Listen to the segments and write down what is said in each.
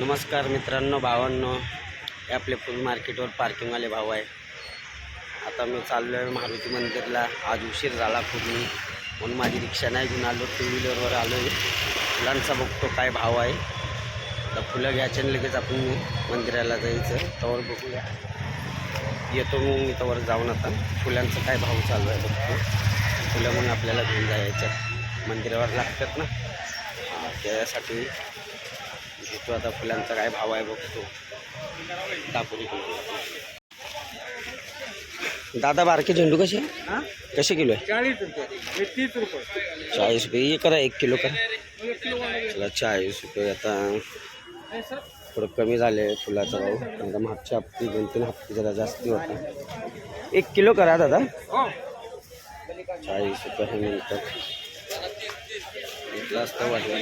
नमस्कार मित्रांनो भावांनो. हे आपले फुल मार्केटवर पार्किंगवाले भाऊ आहे आता मी चाललो आहे मारुती मंदिरला. आज उशीर झाला खूप मी. म्हणून माझी रिक्षा नाही घेऊन आलो. टू व्हीलरवर आलो आहे फुलांचा बघतो काय भाव आहे. तर फुलं घ्यायचे आणि लगेच आपण मंदिराला जायचं. तवर बघूया. येतो मग मी तवर जाऊन आता. फुलांचा काय भाव चालू आहे बघतो. फुलं म्हणून आपल्याला घेऊन जायचं. मंदिरावर लागतात ना. त्यासाठी घेतो आता फुलांचा काय भाव आहे बघतो. दापोली दादा बारके झेंडू कसे? कसे किलो आहे? चाळीस रुपये. तीस रुपये. चाळीस रुपये. हे करा एक किलो करा. चला चाळीस रुपये. आता थोडं कमी झाले फुलाचा भाव. आता मागच्या हप्ती दोन तीन हप्ते जरा जास्ती होता. एक किलो करा दादा. हो. चाळीस रुपये हे असतं वाटलं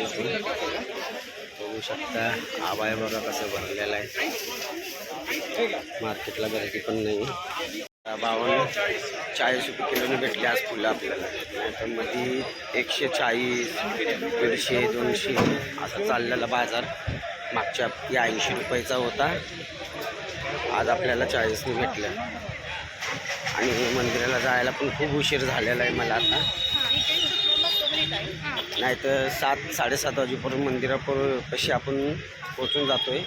बघू शकता. आवाय बघा कसं भरलेला आहे. मार्केटला गर्दी पण नाही. बावन्न चाळीस रुपये किलोने भेटले आज फुलं आपल्याला. नाहीतरमध्ये एकशे चाळीस दीडशे दोनशे असा चाललेला बाजार. मागच्या हप्ती ऐंशी रुपयाचा होता. आज आपल्याला चाळीसने भेटलं. आणि मंदिराला जायला पण खूप उशीर झालेला आहे मला आता. नाही तर सात साडेसात वाजेपर्यंत मंदिरापर कशी आपण पोचून जातो आहे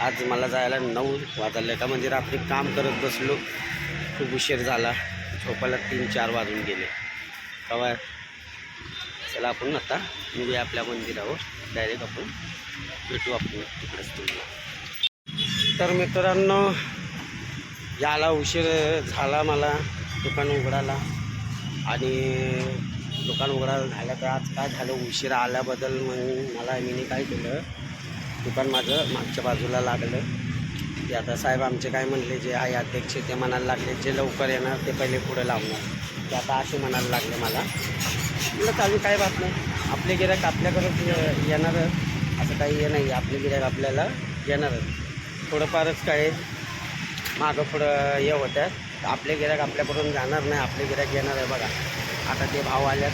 आज मला जायला नऊ वाजले का म्हणजे रात्री काम करत बसलो. खूप उशीर झाला. झोपायला तीन चार वाजून गेले. कवा? चला आपण आता निघूया आपल्या मंदिरावर. डायरेक्ट आपण भेटू आपण तिकडेच तुम्हाला तर मित्रांनो याला उशीर झाला मला. दुकान उघडायला. आणि दुकान उघडायला झालं तर आज काय झालं? उशिरा आल्याबद्दल म्हणून मला मीने काय केलं? दुकान माझं मागच्या बाजूला लागलं. ते आता साहेब आमचे काय म्हणले जे आहे अध्यक्ष ते म्हणायला लागले जे लवकर येणार ते पहिले पुढे लावणार. ते आता असे म्हणायला लागले मला. म्हटलं चालू काय बात नाही. आपले गिरायक आपल्याकडं येणार असं काही हे नाही आपले गिरायक आपल्याला येणारच थोडंफारच काय मागं पुढं हे होत्यात आपले गिरायक आपल्याकडून जाणार नाही आपले गिरायक येणार आहे बघा. आता ते भाव आल्यात.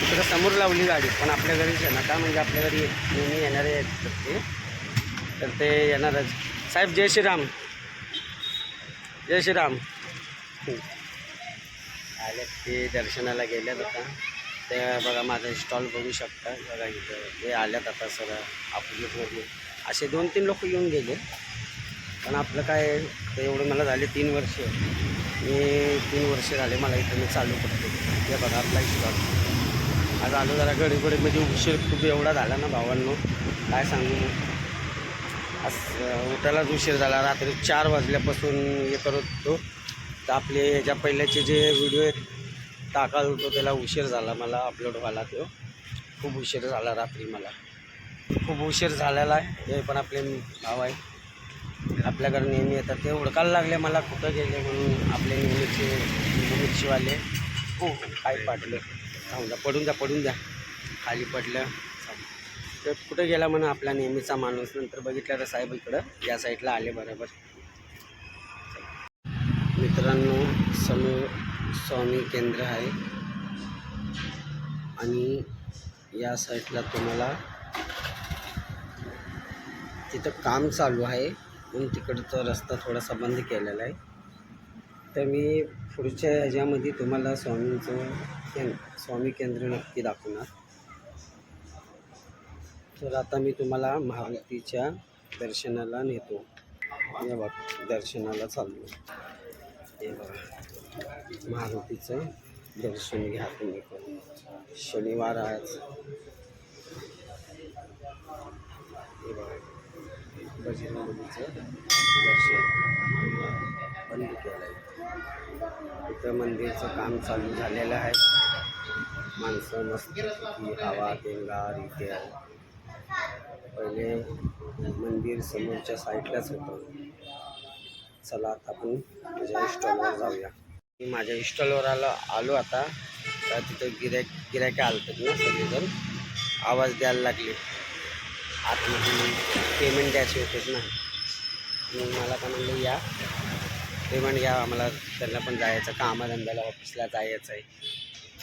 तिकडं समोर लावली गाडी पण आपल्या घरीच येणार. का म्हणजे आपल्या घरी नेहमी येणारे आहेत ते. तर ते येणारच. साहेब जय श्रीराम. जय श्रीराम. आले ते दर्शनाला गेल्यात आता. ते बघा माझा स्टॉल बघू शकता. बघा इथं. ते आल्यात आता सर आपली असे दोन तीन लोक येऊन गेले. पण आपलं काय ते एवढं मला झाले तीन वर्ष. मी तीन वर्ष झाले मला इथं मी चालू करतो. ते बघा आपला हिशोब. आज आलो जरा गडीगडी म्हणजे उशीर खूप एवढा झाला ना भावांनो. काय सांगू मग? आज उठायलाच उशीर झाला. रात्री चार वाजल्यापासून हे करत होतो. तर आपले ह्याच्या पहिल्याचे जे व्हिडिओ आहेत टाकाल होतो त्याला उशीर झाला मला अपलोड व्हायला तो. खूप उशीर झाला रात्री मला. खूप उशीर झालेला आहे. हे पण आपले भाव आहे आपल्याकडे नेहमी येतात. ते हुडकायला लागले मला कुठं गेले म्हणून आपले नेहमीचे मिरचीवाले हो, हो काय पाडलं? जाऊ पडून द्या पडून द्या. खाली पडलं तर कुठं गेला म्हणून आपला नेहमीचा माणूस? नंतर बघितलं तर साहेब इकडं या साईडला आले बरोबर. मित्रांनो समीर स्वामी केंद्र आहे. आणि या साईडला तुम्हाला तिथं काम चालू आहे. म्हणून तिकडचा रस्ता थोडासा बंद केलेला आहे. तर मी पुढच्या ह्याच्यामध्ये तुम्हाला स्वामींचं केंद्र स्वामी केंद्र नक्की दाखवणार. तर आता मी तुम्हाला महावतीच्या दर्शनाला नेतो. या बाब दर्शनाला चाललो. हे बघा. महावतीचं दर्शन घ्या तुम्ही करून शनिवार आज. हे बघा. बजरंगबलीचं दर्शन बंद केलं आहे. इथं मंदिरचं काम चालू झालेलं आहे. माणसं मस्त हवा तेंगार इथे पहिले मंदिर समोरच्या साईडलाच होतं. चला आता आपण माझ्या इस्टॉलवर जाऊया. मी माझ्या इस्टॉलवर आलो आलो आता. तर तिथं गिरायक गिऱ्हाईक आलतात ना सगळेजण. आवाज द्यायला लागले. आतमध्ये पेमेंट द्यायचे होतेच ना. मग मला का म्हणलं या. पेमेंट घ्या आम्हाला त्यांना पण जायचं कामाधंद्याला ऑफिसला जायचं आहे.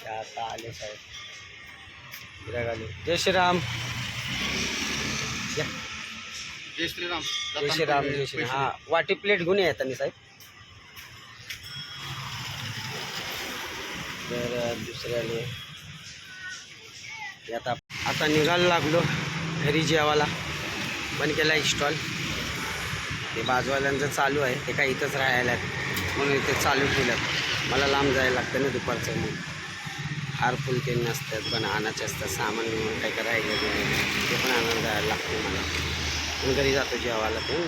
त्या आता आले साहेब. आले. जय श्रीराम. या. जय श्रीराम. जय श्रीराम जय श्री हा वाटी प्लेट घेऊन या त्यांनी साहेब. तर दुसऱ्याले. हे आता आता निघायला लागलो. घरी जेवाला पण केला स्टॉल ते बाजूवाल्यांचं चालू आहे. ते काय इथंच राहायला आहेत. म्हणून इथे चालू केलं. मला लांब जायला लागतं ना दुपारचं मग हार फुल ते नसतात पण आणायचे असतात. सामान बिमान काय काय राहिलं ते पण आणायला जायला लागतं मला. पण घरी जातो जेवायला ते.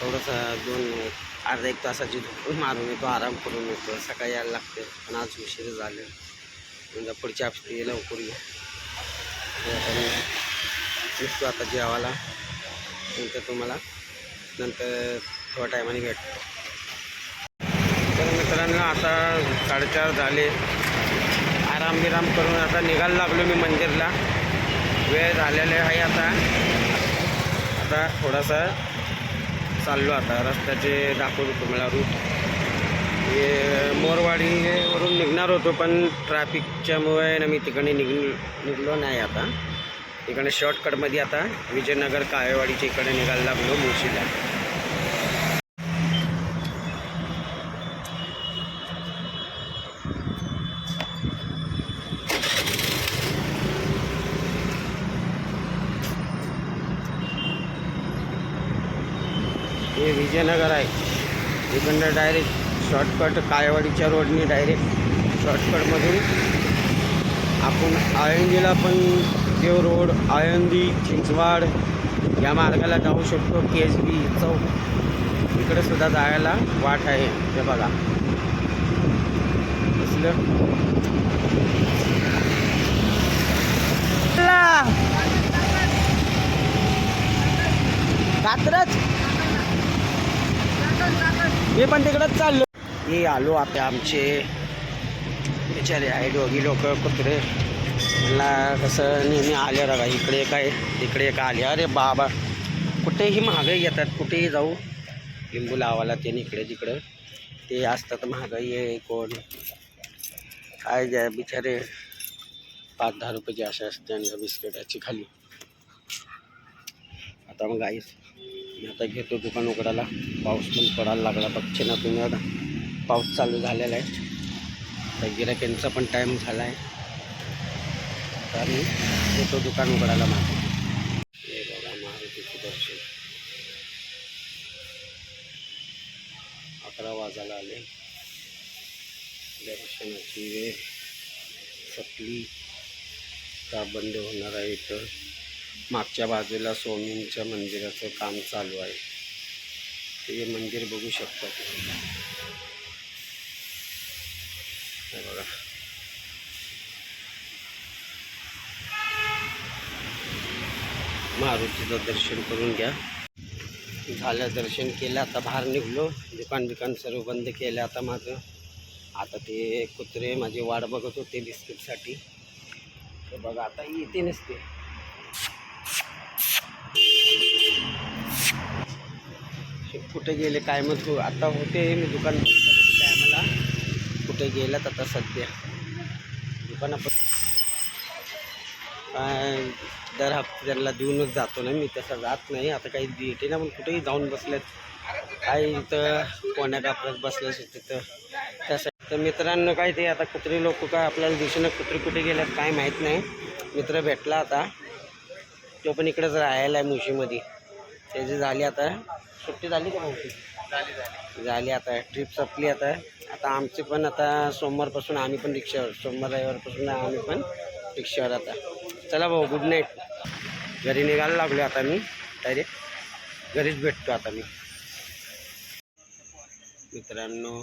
थोडंसं दोन अर्धा एक तासाची धुकून मारून येतो. आराम करून येतो. सकाळी यायला लागते. पण आज उशीर झालं. म्हणजे पुढच्या हफ्ते लवकर येऊ. तर निघतो आता जेवायला. नंतर तुम्हाला नंतर थोड्या टायमाने भेटतो. तर मित्रांनो आता साडेचार झाले. आराम बिराम करून आता निघायला लागलो मी मंदिरला. वेळ झालेला आहे आता. आता थोडासा चाललो आता. रस्त्याचे दाखवतो तुम्हाला रूट हे मोरवाडीवरून निघणार होतो पण ट्रॅफिकच्यामुळे ना मी तिकडे निघ निघलो नाही आता. इकडे शॉर्टकटमध्ये आता विजयनगर काळेवाडीच्या इकडे निघायला लागलो मुळशीला. हे विजयनगर आहे. इकडनं डायरेक्ट शॉर्टकट काळेवाडीच्या रोडने डायरेक्ट शॉर्टकटमधून आपण आळंदीला पण देव रोड आळंदी चिंचवाड या मार्गाला जाऊ शकतो. के एस बी चौक. इकडे सुद्धा जायला वाट आहे. हे बघा. कात्रच मी पण तिकडंच चाललो. हे आलो आता आमचे. बिचारे आहे दोघी लोक कुत्रे. मला कसं नेहमी आले बघा इकडे काय तिकडे एक आले. अरे बाबा कुठेही महागाई येतात कुठेही जाऊ. लिंबू लावायला ते इकडे तिकडं. ते असतात महागाई आहे कोण? काय द्या बिचारे? पाच दहा रुपयाची असे असते आणि बिस्किटाची खाली. आता मग आईस मी आता घेतो दुकान उघडायला. पाऊस पण पडायला लागला पक्ष ना तुम्ही आता. पाऊस चालू झालेला आहे. तर गिराक्यांचा पण टाईम झाला आहे. तर मी घेतो दुकान उघडायला माझं हे बघा मारुतीचं दर्शन. अकरा वाजायला आले. दर्शनाची वेळ सपली. का बंद होणार आहे इथं? मागच्या बाजूला स्वामींच्या मंदिराचं काम चालू आहे. ते मंदिर बघू शकता तुम्ही. हे बघा. मारुतीचं दर्शन करून घ्या. झालं दर्शन केलं आता बाहेर निघलो. दुकान बिकान सर्व बंद केलं आता माझं. आता ते कुत्रे माझी वाट बघत होते बिस्किटसाठी. तर बघा आता येते नसते. कुठे गेले काय मग हो आता होते मी दुकान टायमाला कुठे गेलात आता सध्या. दुकानापासून दर हप्ते त्यांना देऊनच जातो ना मी तसं जात नाही. आता काही देते ना पण कुठेही जाऊन बसलेत काही इथं कोण्या कापरात बसले तिथं. तसं तर मित्रांनो काय ते आता कुत्री लोक काय आपल्याला दिवशीनं कुत्री कुठे गेल्यात काय माहीत नाही. मित्र भेटला आता. तो पण इकडेच राहायला आहे मुशीमध्ये. त्याची झाली आता. सुट्टी झाली का भाऊ झाली आता. ट्रिप संपली आता. आता आमची पण आता सोमवारपासून आम्ही पण रिक्षावर सोमवार रविवारपासून आम्ही पण रिक्षावर आता. चला भाऊ गुड नाईट घरी निघायला लागलो आता मी डायरेक्ट घरीच भेटतो आता मी. मित्रांनो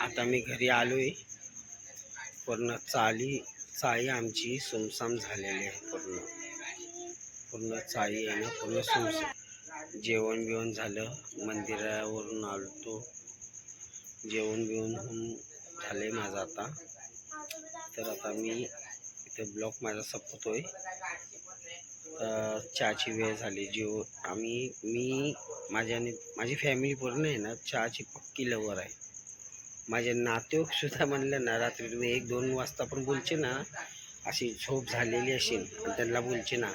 आता मी घरी आलो आहे पूर्ण चाली चाळी आमची सुमसाम झालेली आहे पूर्ण. पूर्ण चाळी आहे ना पूर्ण सुमसाम. जेवण बिवण झालं मंदिरावरून आलो जेवण बिवण होऊन झालं आहे माझं आता. तर आता मी इथे ब्लॉक माझा संपतोय. तर चहाची वेळ झाली. जेव आम्ही मी माझ्या आणि माझी फॅमिली पूर्ण आहे ना चहाची पक्की लवर आहे. माझे नातेवाईक म्हणलं ना रात्री तुम्ही एक दोन वाजता पण बोलचे ना अशी झोप झालेली असेल आणि त्यांना बोलचे ना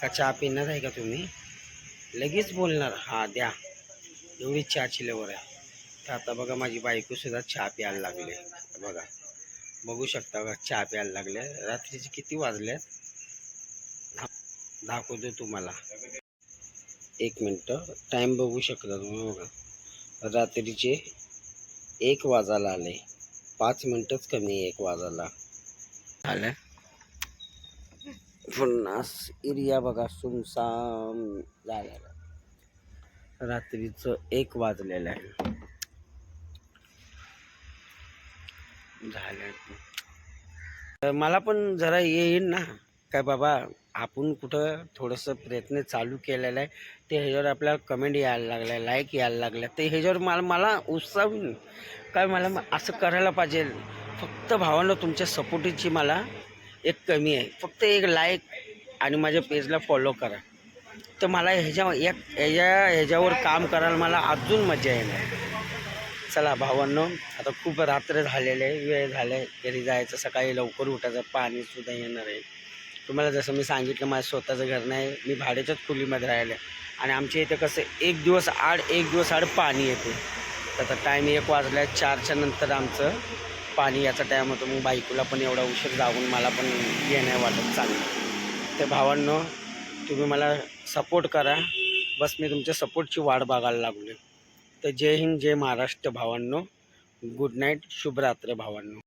का चहा पिणार आहे का तुम्ही? लगेच बोलणार हा द्या. एवढी चहाची लवर आहे. तर आता बघा माझी बायकोसुद्धा चहा प्यायला लागली बघा. बघू शकता का? चहा प्यायला लागले. रात्रीचे किती वाजले? दाखवतो तुम्हाला. एक मिनटं. टाईम बघू शकता तुम्ही बघा. रात्रीचे एक वाजायला आले. पाच मिनटंच कमी एक वाजायला. आलं. पुन्हा एरिया बघा. सुमसाम झालेला. रात्रीचं एक वाजलेलं आहे. झालं. तर मला पण जरा येईल ना. काय बाबा आपण कुठं थोडंसं प्रयत्न चालू केलेला आहे ते ह्याच्यावर आपल्याला कमेंट यायला लागल्या लाईक यायला लागल्या ते ह्याच्यावर मला मला उत्साह होईल. काय मला असं करायला पाहिजे. फक्त भावानं तुमच्या सपोर्टीची मला एक कमी आहे. फक्त एक लाईक आणि माझ्या पेजला फॉलो करा. तर मला ह्याच्या या ह्याच्या ह्याच्यावर काम करायला मला अजून मजा येणार. चला भावांनो आता खूप रात्र झालेले आहे वेळ झाले आहे घरी जायचं सकाळी लवकर उठायचं पाणीसुद्धा येणार आहे. तुम्हाला जसं मी सांगितलं माझं स्वतःचं घर नाही मी भाड्याच्याच खोलीमध्ये राहिले आणि आमच्या इथे कसं एक दिवस आड एक दिवस आड पाणी येते. त्याचा टाईम एक वाजला आहे चारच्या नंतर आमचं पाणी याचा टाईम होतो. मग बायकोला पण एवढा उशीर जाऊन मला पण येणं वाटत चांगलं तर भावांनो तुम्ही मला सपोर्ट करा. बस मी तुमच्या सपोर्टची वाट बघायला लागलो तर जय हिंद जय महाराष्ट्र भावांनो. गुड नाईट शुभरात्र भावांनो.